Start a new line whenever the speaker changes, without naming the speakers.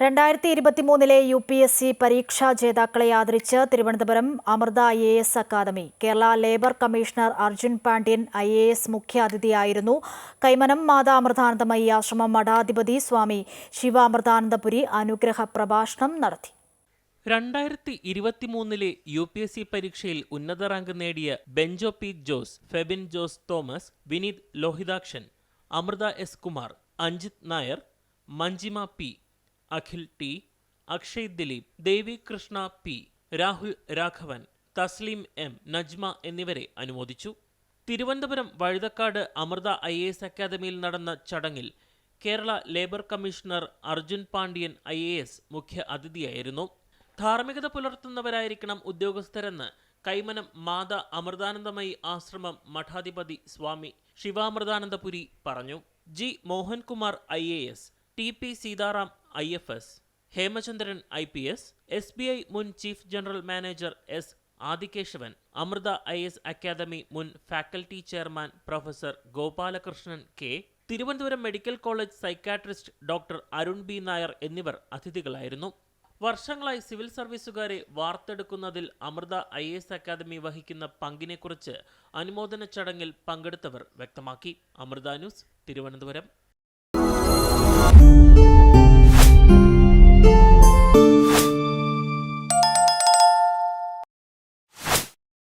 രണ്ടായിരത്തി ഇരുപത്തിമൂന്നിലെ U P S C പരീക്ഷാ ജേതാക്കളെ ആദരിച്ച് Thiruvananthapuram Amrita I A S academy Kerala labour commissioner Arjun Pandian I A S മുഖ്യാതിഥിയായിരുന്നു. Kaimanam Mata Amritanandamayi ആശ്രമം മഠാധിപതി സ്വാമി ശിവ അമൃതാനന്ദപുരി അനുഗ്രഹ പ്രഭാഷണം നടത്തി.
രണ്ടായിരത്തി ഇരുപത്തിമൂന്നിലെ യു പി എസ് സി പരീക്ഷയിൽ ഉന്നത റാങ്ക് നേടിയ Bencho P Jose Febin Jose Thomas Vineeth Lohithakshan Amritha S Kumar Anjith Nair Manjima P Akhil T Akshay Dileep Devi Krishna P Rahul Raghavan Thasleem M Najma എന്നിവരെ അനുമോദിച്ചു. Thiruvananthapuram Vazhuthacaud Amrita I S അക്കാദമിയിൽ നടന്ന ചടങ്ങിൽ Kerala labour commissioner Arjun Pandian I A S മുഖ്യ അതിഥിയായിരുന്നു. ധാർമ്മികത പുലർത്തുന്നവരായിരിക്കണം ഉദ്യോഗസ്ഥരെന്ന് കൈമനം മാത അമൃതാനന്ദമയി ആശ്രമം മഠാധിപതി സ്വാമി ശിവാമൃതാനന്ദപുരി പറഞ്ഞു. G Mohankumar I A S T P Sitaram I F S Hemachandran I P S S B I മുൻ chief general manager S Adikesavan Amrita I S academy മുൻ faculty chairman professor Gopalakrishnan K Thiruvananthapuram medical college psychiatrist doctor Arun B Nair എന്നിവർ അതിഥികളായിരുന്നു. വർഷങ്ങളായി civil സർവീസുകാരെ വാർത്തെടുക്കുന്നതിൽ Amrita I S academy വഹിക്കുന്ന പങ്കിനെക്കുറിച്ച് അനുമോദന ചടങ്ങിൽ പങ്കെടുത്തവർ വ്യക്തമാക്കി. അമൃത ന്യൂസ് തിരുവനന്തപുരം.